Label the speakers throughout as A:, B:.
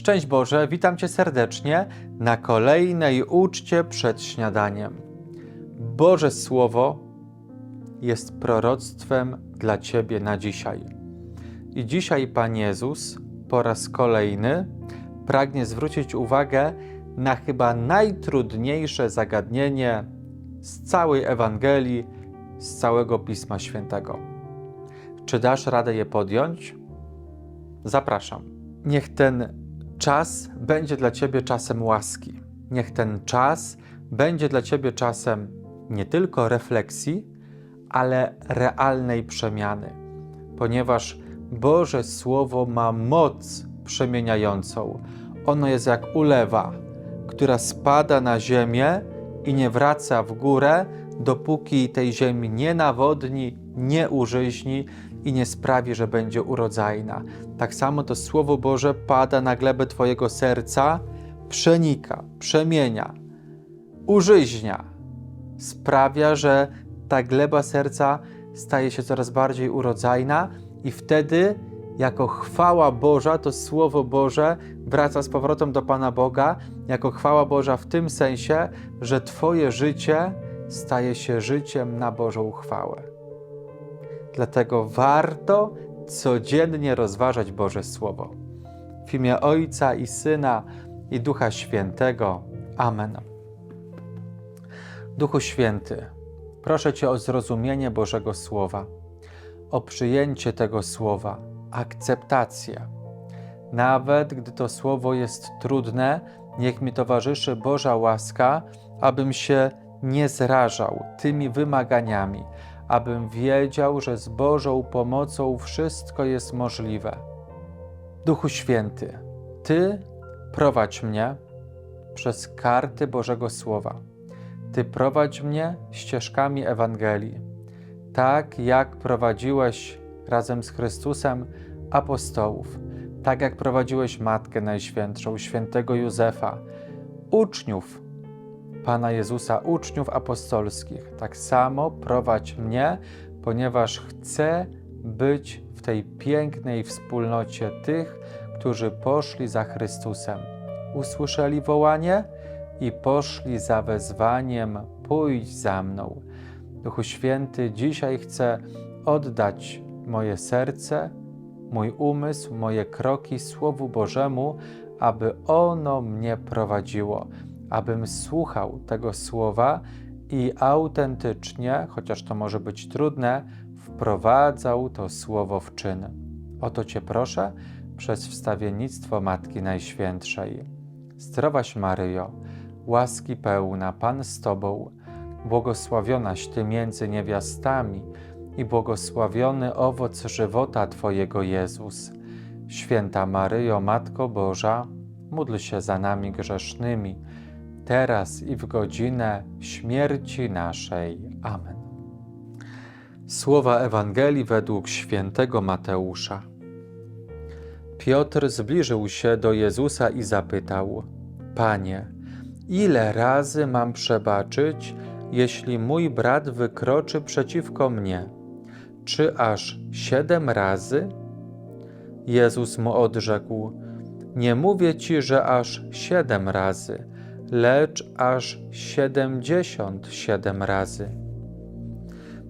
A: Szczęść Boże, witam Cię serdecznie na kolejnej uczcie przed śniadaniem. Boże Słowo jest proroctwem dla Ciebie na dzisiaj. I dzisiaj Pan Jezus po raz kolejny pragnie zwrócić uwagę na chyba najtrudniejsze zagadnienie z całej Ewangelii, z całego Pisma Świętego. Czy dasz radę je podjąć? Zapraszam. Niech ten czas będzie dla Ciebie czasem łaski. Niech ten czas będzie dla Ciebie czasem nie tylko refleksji, ale realnej przemiany, ponieważ Boże Słowo ma moc przemieniającą. Ono jest jak ulewa, która spada na ziemię i nie wraca w górę, dopóki tej ziemi nie nawodni, nie użyźni i nie sprawi, że będzie urodzajna. Tak samo to Słowo Boże pada na glebę Twojego serca, przenika, przemienia, użyźnia, sprawia, że ta gleba serca staje się coraz bardziej urodzajna i wtedy jako chwała Boża, to Słowo Boże wraca z powrotem do Pana Boga, jako chwała Boża w tym sensie, że Twoje życie staje się życiem na Bożą chwałę. Dlatego warto codziennie rozważać Boże Słowo. W imię Ojca i Syna i Ducha Świętego. Amen. Duchu Święty, proszę Cię o zrozumienie Bożego Słowa, o przyjęcie tego Słowa, akceptację. Nawet gdy to Słowo jest trudne, niech mi towarzyszy Boża łaska, abym się nie zrażał tymi wymaganiami, abym wiedział, że z Bożą pomocą wszystko jest możliwe. Duchu Święty, Ty prowadź mnie przez karty Bożego Słowa. Ty prowadź mnie ścieżkami Ewangelii, tak jak prowadziłeś razem z Chrystusem apostołów, tak jak prowadziłeś Matkę Najświętszą, świętego Józefa, uczniów Pana Jezusa, uczniów apostolskich. Tak samo prowadź mnie, ponieważ chcę być w tej pięknej wspólnocie tych, którzy poszli za Chrystusem. Usłyszeli wołanie i poszli za wezwaniem: Pójdź za mną. Duchu Święty, dzisiaj chcę oddać moje serce, mój umysł, moje kroki Słowu Bożemu, aby ono mnie prowadziło abym słuchał tego słowa i autentycznie, chociaż to może być trudne, wprowadzał to słowo w czyn. O to Cię proszę przez wstawiennictwo Matki Najświętszej. Zdrowaś Maryjo, łaski pełna, Pan z Tobą, błogosławionaś Ty między niewiastami i błogosławiony owoc żywota Twojego Jezus. Święta Maryjo, Matko Boża, módl się za nami grzesznymi, teraz i w godzinę śmierci naszej. Amen. Słowa Ewangelii według świętego Mateusza. Piotr zbliżył się do Jezusa i zapytał: Panie, ile razy mam przebaczyć, jeśli mój brat wykroczy przeciwko mnie? Czy aż siedem razy? Jezus mu odrzekł: Nie mówię ci, że aż siedem razy lecz aż siedemdziesiąt siedem razy.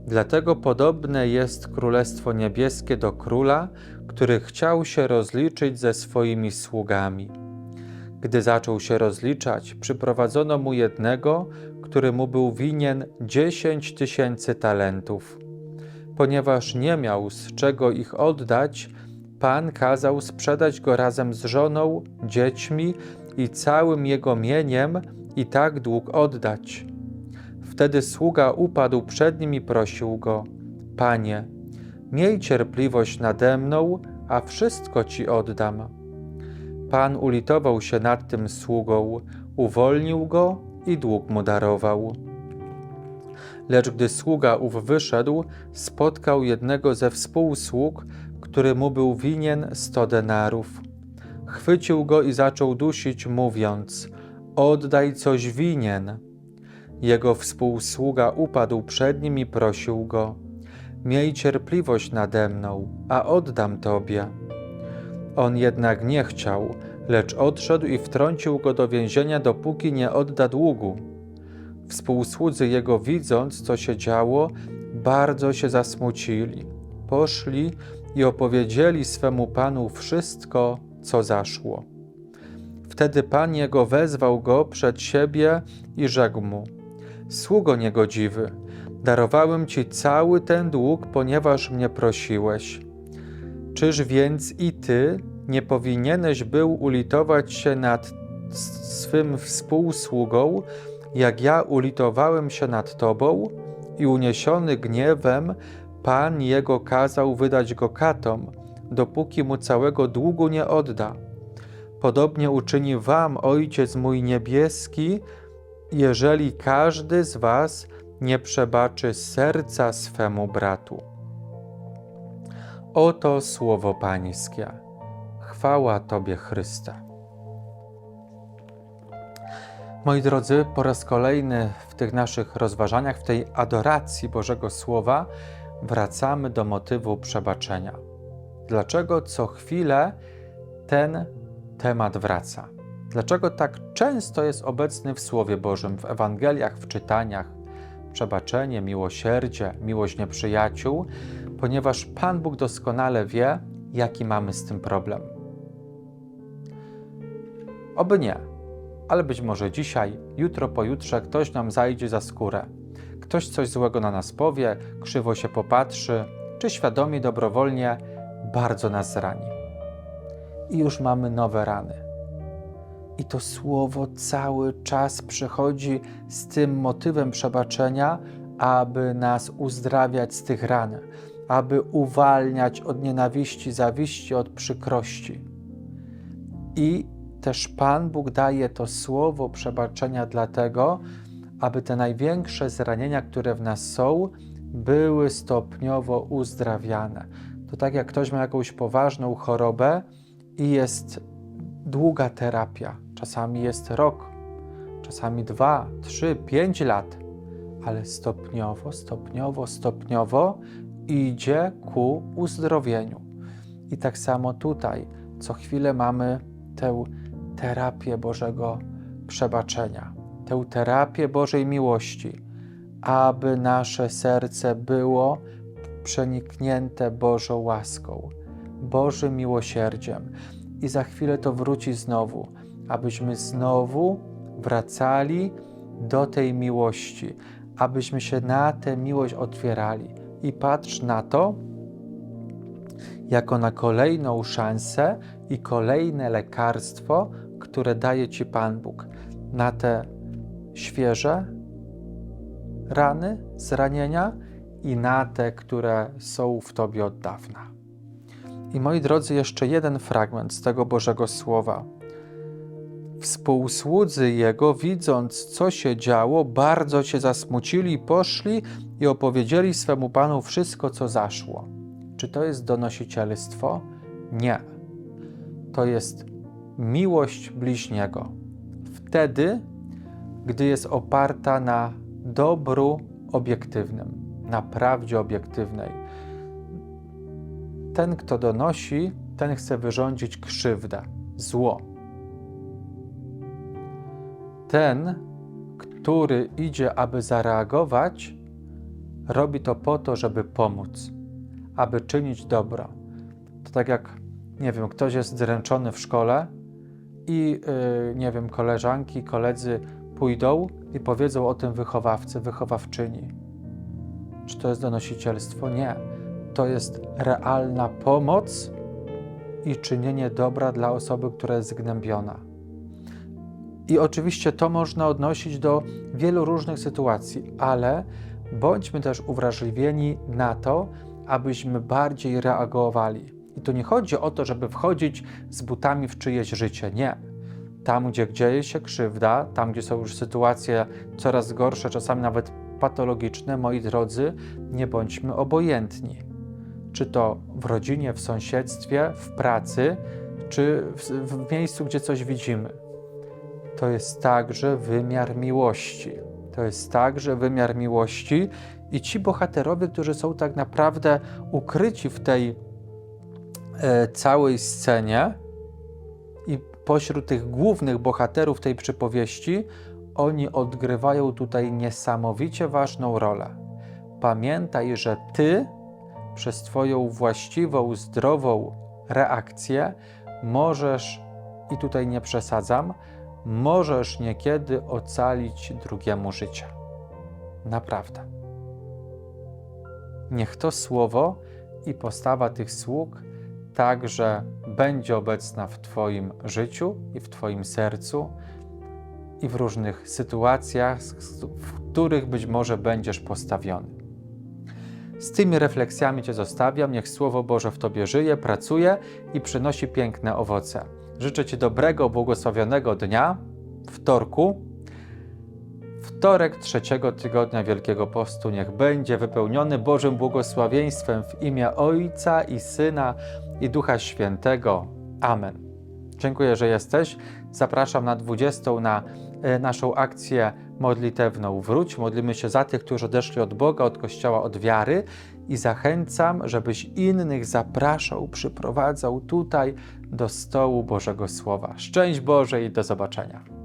A: Dlatego podobne jest Królestwo Niebieskie do króla, który chciał się rozliczyć ze swoimi sługami. Gdy zaczął się rozliczać, przyprowadzono mu jednego, który mu był winien dziesięć tysięcy talentów. Ponieważ nie miał z czego ich oddać, Pan kazał sprzedać go razem z żoną, dziećmi i całym jego mieniem i tak dług oddać. Wtedy sługa upadł przed nim i prosił go: Panie, miej cierpliwość nade mną, a wszystko ci oddam. Pan ulitował się nad tym sługą, uwolnił go i dług mu darował. Lecz gdy sługa ów wyszedł, spotkał jednego ze współsług, który mu był winien sto denarów chwycił go i zaczął dusić, mówiąc: Oddaj coś winien. Jego współsługa upadł przed nim i prosił go: Miej cierpliwość nade mną, a oddam tobie. On jednak nie chciał, lecz odszedł i wtrącił go do więzienia, dopóki nie odda długu. Współsłudzy jego, widząc, co się działo, bardzo się zasmucili. Poszli i opowiedzieli swemu panu wszystko, co zaszło. Wtedy pan jego wezwał go przed siebie i rzekł mu: Sługo niegodziwy, darowałem ci cały ten dług, ponieważ mnie prosiłeś. Czyż więc i ty nie powinieneś był ulitować się nad swym współsługą, jak ja ulitowałem się nad tobą? I uniesiony gniewem, pan jego kazał wydać go katom, dopóki mu całego długu nie odda. Podobnie uczyni wam Ojciec mój niebieski, jeżeli każdy z was nie przebaczy serca swemu bratu. Oto słowo Pańskie. Chwała Tobie, Chryste. Moi drodzy, po raz kolejny w tych naszych rozważaniach, w tej adoracji Bożego Słowa, wracamy do motywu przebaczenia. Dlaczego co chwilę ten temat wraca? Dlaczego tak często jest obecny w Słowie Bożym, w Ewangeliach, w czytaniach? Przebaczenie, miłosierdzie, miłość nieprzyjaciół, ponieważ Pan Bóg doskonale wie, jaki mamy z tym problem. Oby nie, ale być może dzisiaj, jutro, pojutrze ktoś nam zajdzie za skórę. Ktoś coś złego na nas powie, krzywo się popatrzy, czy świadomie, dobrowolnie bardzo nas zrani. I już mamy nowe rany. I to słowo cały czas przychodzi z tym motywem przebaczenia, aby nas uzdrawiać z tych ran, aby uwalniać od nienawiści, zawiści, od przykrości. I też Pan Bóg daje to słowo przebaczenia dlatego, aby te największe zranienia, które w nas są, były stopniowo uzdrawiane. To tak jak ktoś ma jakąś poważną chorobę i jest długa terapia. Czasami jest rok, czasami dwa, trzy, pięć lat, ale stopniowo, stopniowo, stopniowo idzie ku uzdrowieniu. I tak samo tutaj, co chwilę mamy tę terapię Bożego przebaczenia, tę terapię Bożej miłości, aby nasze serce było przeniknięte Bożą łaską, Bożym miłosierdziem. I za chwilę to wróci znowu, abyśmy znowu wracali do tej miłości, abyśmy się na tę miłość otwierali. I patrz na to jako na kolejną szansę i kolejne lekarstwo, które daje Ci Pan Bóg na te świeże rany, zranienia i na te, które są w Tobie od dawna. I moi drodzy, jeszcze jeden fragment z tego Bożego Słowa. Współsłudzy Jego, widząc, co się działo, bardzo się zasmucili, poszli i opowiedzieli swemu Panu wszystko, co zaszło. Czy to jest donosicielstwo? Nie. To jest miłość bliźniego. Wtedy, gdy jest oparta na dobru obiektywnym, na prawdzie obiektywnej. Ten, kto donosi, ten chce wyrządzić krzywdę, zło. Ten, który idzie, aby zareagować, robi to po to, żeby pomóc, aby czynić dobro. To tak jak, nie wiem, ktoś jest zręczony w szkole i, yy, nie wiem, koleżanki, koledzy pójdą i powiedzą o tym wychowawcy, wychowawczyni. Czy to jest donosicielstwo? Nie. To jest realna pomoc i czynienie dobra dla osoby, która jest zgnębiona. I oczywiście to można odnosić do wielu różnych sytuacji, ale bądźmy też uwrażliwieni na to, abyśmy bardziej reagowali. I tu nie chodzi o to, żeby wchodzić z butami w czyjeś życie. Nie. Tam, gdzie dzieje się krzywda, tam, gdzie są już sytuacje coraz gorsze, czasami nawet patologiczne, moi drodzy, nie bądźmy obojętni. Czy to w rodzinie, w sąsiedztwie, w pracy, czy w, w miejscu, gdzie coś widzimy to jest także wymiar miłości. To jest także wymiar miłości i ci bohaterowie, którzy są tak naprawdę ukryci w tej e, całej scenie i pośród tych głównych bohaterów tej przypowieści, oni odgrywają tutaj niesamowicie ważną rolę. Pamiętaj, że Ty przez Twoją właściwą, zdrową reakcję możesz, i tutaj nie przesadzam, możesz niekiedy ocalić drugiemu życie. Naprawdę. Niech to słowo i postawa tych sług także będzie obecna w Twoim życiu i w Twoim sercu i w różnych sytuacjach, w których być może będziesz postawiony. Z tymi refleksjami Cię zostawiam. Niech Słowo Boże w Tobie żyje, pracuje i przynosi piękne owoce. Życzę Ci dobrego, błogosławionego dnia, wtorku. Wtorek trzeciego tygodnia Wielkiego Postu niech będzie wypełniony Bożym błogosławieństwem w imię Ojca i Syna i Ducha Świętego. Amen. Dziękuję, że jesteś. Zapraszam na 20 na e, naszą akcję modlitewną Wróć. Modlimy się za tych, którzy odeszli od Boga, od Kościoła, od wiary i zachęcam, żebyś innych zapraszał, przyprowadzał tutaj do stołu Bożego Słowa. Szczęść Boże i do zobaczenia.